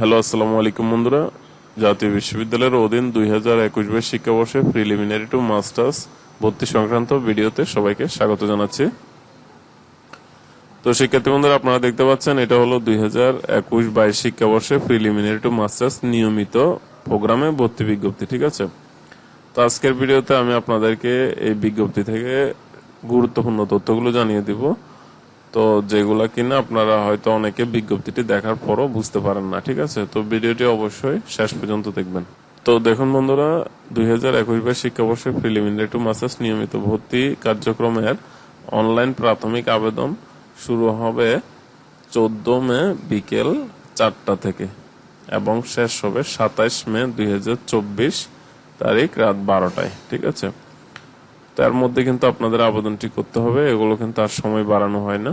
Hello, আসসালামু আলাইকুম বন্ধুরা। জাতীয় বিশ্ববিদ্যালয়ের অধীন দুই হাজার একুশ বাইশ শিক্ষাবর্ষে প্রিলিমিনারি টু মাস্টার্স ভর্তি সংক্রান্ত ভিডিওতে সবাইকে স্বাগত জানাচ্ছি। তো শিক্ষার্থী বন্ধুরা, আপনারা দেখতে পাচ্ছেন, এটা হলো দুই হাজার একুশ বাইশ শিক্ষাবর্ষে প্রিলিমিনারি টু মাস্টার্স নিয়মিত প্রোগ্রামে ভর্তি বিজ্ঞপ্তি, ঠিক আছে? তো আজকের ভিডিওতে আমি আপনাদেরকে এই বিজ্ঞপ্তি থেকে গুরুত্বপূর্ণ তথ্যগুলো জানিয়ে দিব। তো যেগুলা কিনা আপনারা হয়তো অনেকে বিজ্ঞপ্তিটি দেখার পরও বুঝতে পারেন না, ঠিক আছে? তো ভিডিওটি অবশ্যই শেষ পর্যন্ত দেখবেন। তো দেখুন বন্ধুরা, দুই হাজার একুশ বাইশ শিক্ষাবর্ষে প্রিলিমিনারি টু মাস্টার্স নিয়মিত ভর্তি কার্যক্রমের অনলাইন প্রাথমিক আবেদন শুরু হবে চোদ্দ মে বিকেল চারটা থেকে এবং শেষ হবে সাতাইশ মে দুই হাজার চব্বিশ তারিখ রাত বারোটায়, ঠিক আছে? তার মধ্যে কিন্তু আপনাদের আবেদনটি করতে হবে। এগুলো কিন্তু আর সময় বাড়ানো হয় না।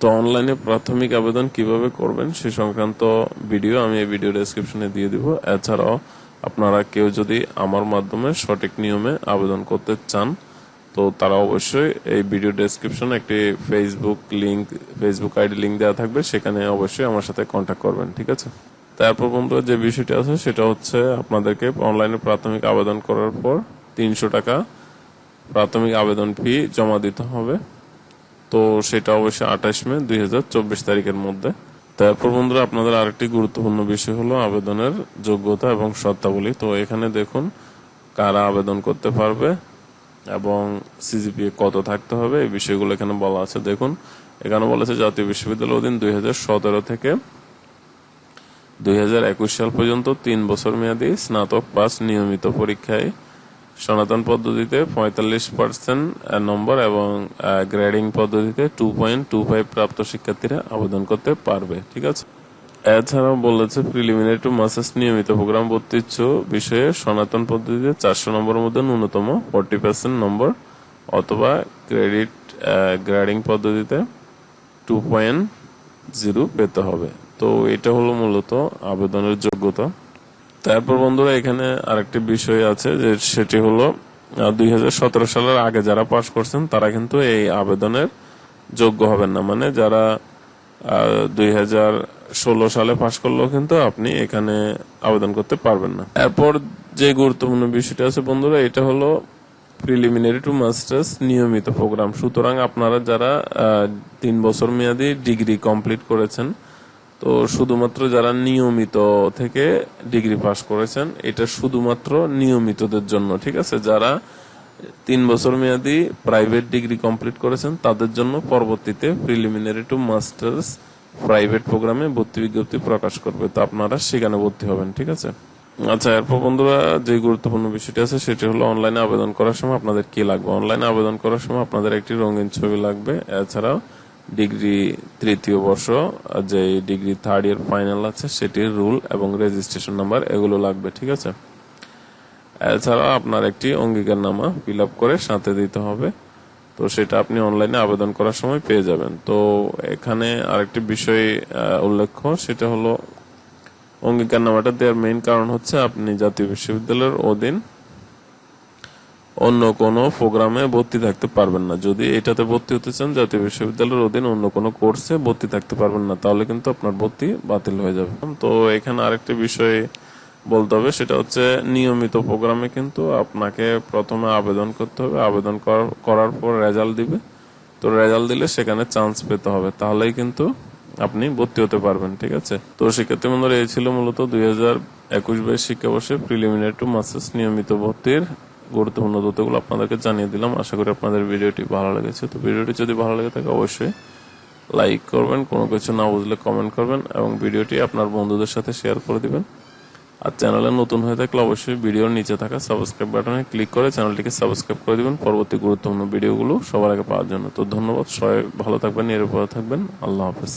তো অনলাইনে প্রাথমিক আবেদন কীভাবে করবেন সে সংক্রান্ত ভিডিও আমি এই ভিডিও ডেসক্রিপশনে দিয়ে দিব। এছাড়াও আপনারা কেউ যদি আমার মাধ্যমে সঠিক নিয়মে আবেদন করতে চান, তো তারা অবশ্যই এই ভিডিও ডেসক্রিপশনে একটি Facebook link Facebook ID link দেওয়া থাকবে। সেখানে অবশ্যই আমার সাথে কন্ট্যাক্ট করবেন, ঠিক আছে? তারপর বন্ধুরা যে বিষয়টি আছে, সেটা হচ্ছে আপনাদেরকে অনলাইনে প্রাথমিক আবেদন করার পর তিনশো টাকা প্রাথমিক আবেদন ফি জমা দিতে হবে? তো সেটা অবশ্যই আঠাশ মে দুই হাজার চব্বিশ তারিখের মধ্যে। তারপর বন্ধুরা, আপনাদের আরেকটি গুরুত্বপূর্ণ বিষয় হলো আবেদনের যোগ্যতা এবং শর্তাবলী। তো এখানে দেখুন কারা আবেদন করতে পারবে এবং সিজিপিএ কত থাকতে হবে, এই বিষয়গুলো এখানে বলা আছে। দেখুন, এখানে বলেছে জাতীয় বিশ্ববিদ্যালয় অধীন দুই হাজার সতেরো থেকে দুই হাজার একুশ সাল পর্যন্ত তিন বছর মেয়াদী স্নাতক পাস নিয়মিত পরীক্ষায় সনাতন পদ্ধতিতে পঁয়তাল্লিশ পার্সেন্ট নম্বর এবং গ্রেডিং পদ্ধতিতে টু পয়েন্ট টু ফাইভ প্রাপ্ত শিক্ষার্থীরা আবেদন করতে পারবে, ঠিক আছে? এছাড়াও বলেছে প্রিলিমিনারি টু মাস্টার্স নিয়মিত প্রোগ্রাম ভর্তির বিষয়ে সনাতন পদ্ধতিতে চারশো নম্বরের মধ্যে ন্যূনতম ফোরটি পার্সেন্ট নম্বর অথবা ক্রেডিট গ্রেডিং পদ্ধতিতে টু পয়েন্ট জিরো পেতে হবে। তো এটা হলো মূলত আবেদনের যোগ্যতা। তারপর বন্ধুরা, এখানে আরেকটি বিষয় আছে যে সেটি হলো দুই হাজার সতেরো সালের আগে যারা পাশ করছেন, তারা কিন্তু এই আবেদনের যোগ্য হবেন না। মানে যারা দুই হাজার ষোলো সালে পাশ করলেও কিন্তু আপনি এখানে আবেদন করতে পারবেন না। এরপর যে গুরুত্বপূর্ণ বিষয়টা আছে বন্ধুরা, এটা হলো প্রিলিমিনারি টু মাস্টার্স নিয়মিত প্রোগ্রাম সুতরাং আপনারা যারা তিন বছর মেয়াদী ডিগ্রি কমপ্লিট করেছেন তো শুধুমাত্র যারা নিয়মিত থেকে ডিগ্রি পাশ করেছেন, এটা শুধুমাত্র নিয়মিতদের জন্য, ঠিক আছে? যারা তিন বছর মেয়াদি প্রাইভেট ডিগ্রি কমপ্লিট করেছেন, তাদের জন্য পরবর্তীতে প্রিলিমিনারি টু মাস্টার্স প্রাইভেট প্রোগ্রামে ভর্তি বিজ্ঞপ্তি প্রকাশ করবে। তো আপনারা সেখানে ভর্তি হবেন, ঠিক আছে? আচ্ছা এরপর বন্ধুরা, যে গুরুত্বপূর্ণ বিষয়টি আছে, সেটি হলো অনলাইনে আবেদন করার সময় আপনাদের কি লাগবে? অনলাইনে আবেদন করার সময় আপনাদের একটি রঙিন ছবি লাগবে। এছাড়াও ডিগ্রি তৃতীয় বর্ষ যে ডিগ্রি থার্ড ইয়ার ফাইনাল আছে, সেটির রুল এবং রেজিস্ট্রেশন নাম্বার এগুলো লাগবে, ঠিক আছে? এছাড়া আপনার একটি অঙ্গীকারনামা ফিল আপ করে সাথে দিতে হবে। তো সেটা আপনি অনলাইনে আবেদন করার সময় পেয়ে যাবেন। তো এখানে আরেকটি বিষয় উল্লেখ্য, সেটা হলো অঙ্গীকারনামাটা দেওয়ার মেইন কারণ হচ্ছে আপনি জাতীয় বিশ্ববিদ্যালয়ের অধীন অন্য কোনো প্রোগ্রামে ভর্তি থাকতে পারবেন না। যদি এটাতে ভর্তি হতে চান, জাতীয় বিশ্ববিদ্যালয়ের অধীন অন্য কোনো কোর্সে ভর্তি থাকতে পারবেন না, তাহলে কিন্তু আপনার ভর্তি বাতিল হয়ে যাবে। তো এখানে আরেকটি বিষয় বলতে হবে, সেটা হচ্ছে নিয়মিত প্রোগ্রামে কিন্তু আপনাকে প্রথমে আবেদন করতে হবে। আবেদন করার পর রেজাল্ট দিবে। তো রেজাল্ট দিলে সেখানে চান্স পেতে হবে। তাহলেই কিন্তু আপনি ভর্তি হতে পারবেন, ঠিক আছে? তো শিক্ষার্থী বন্ধুরা, এই ছিল মূলত দুই হাজার একুশ বাইশ শিক্ষাবর্ষে প্রিলিমিনারি টু মাস্টার্স নিয়মিত ভর্তির গুরুত্বপূর্ণ তথ্যগুলো আপনাদেরকে জানিয়ে দিলাম। আশা করি আপনাদের ভিডিওটি ভালো লেগেছে। তো ভিডিওটি যদি ভালো লেগে থাকে, অবশ্যই লাইক করবেন, কোনো কিছু না বুঝলে কমেন্ট করবেন এবং ভিডিওটি আপনার বন্ধুদের সাথে শেয়ার করে দিবেন। আর চ্যানেলে নতুন হয়ে থাকলে অবশ্যই ভিডিওর নিচে থাকা সাবস্ক্রাইব বাটনে ক্লিক করে চ্যানেলটিকে সাবস্ক্রাইব করে দিবেন। পরবর্তী গুরুত্বপূর্ণ ভিডিওগুলো সবার আগে পাওয়ার জন্য। তো ধন্যবাদ, সবাই ভালো থাকবেন, নিরাপদে থাকবেন। আল্লাহ হাফেজ।